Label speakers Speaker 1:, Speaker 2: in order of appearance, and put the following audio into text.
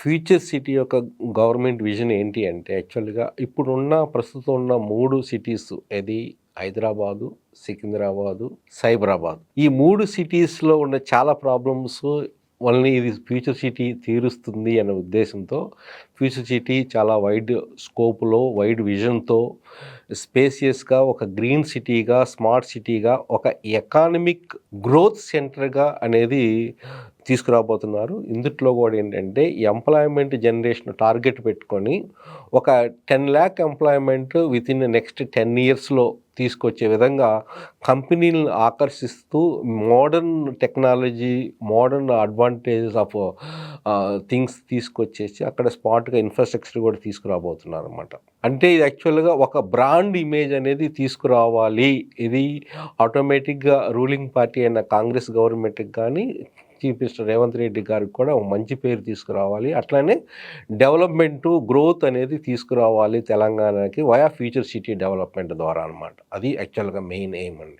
Speaker 1: Future city యొక్క government vision ఏంటి అంటే యాక్చువల్గా ఇప్పుడున్న ప్రస్తుతం ఉన్న మూడు సిటీస్ అది హైదరాబాదు సికింద్రాబాదు సైబరాబాద్. ఈ మూడు సిటీస్లో ఉన్న చాలా ప్రాబ్లమ్స్ వాళ్ళని ఇది ఫ్యూచర్ సిటీ తీరుస్తుంది అనే ఉద్దేశంతో ఫ్యూచర్ సిటీ చాలా వైడ్ స్కోప్లో వైడ్ విజన్తో స్పేసియస్గా ఒక గ్రీన్ సిటీగా స్మార్ట్ సిటీగా ఒక ఎకానమిక్ గ్రోత్ సెంటర్గా అనేది తీసుకురాబోతున్నారు. ఇందుట్లో కూడా ఏంటంటే ఎంప్లాయ్మెంట్ జనరేషన్ టార్గెట్ పెట్టుకొని ఒక ten lakh employment within next ten ఇయర్స్లో తీసుకొచ్చే విధంగా కంపెనీలను ఆకర్షిస్తూ modern technology modern advantages of things తీసుకొచ్చేసి అక్కడ స్పాట్గా ఇన్ఫ్రాస్ట్రక్చర్ కూడా తీసుకురాబోతున్నారు అనమాట అంటే ఇది యాక్చువల్గా ఒక బ్రాండ్ ఇమేజ్ అనేది తీసుకురావాలి. ఇది ఆటోమేటిక్గా రూలింగ్ పార్టీ అయిన కాంగ్రెస్ గవర్నమెంట్కి కానీ చీఫ్ మినిస్టర్ రేవంత్ రెడ్డి గారికి కూడా ఒక మంచి పేరు తీసుకురావాలి. అట్లానే డెవలప్మెంట్ గ్రోత్ అనేది తీసుకురావాలి తెలంగాణకి వయా ఫ్యూచర్ సిటీ డెవలప్మెంట్ ద్వారా అనమాట అది యాక్చువల్గా మెయిన్ ఎయిమ్ అండి.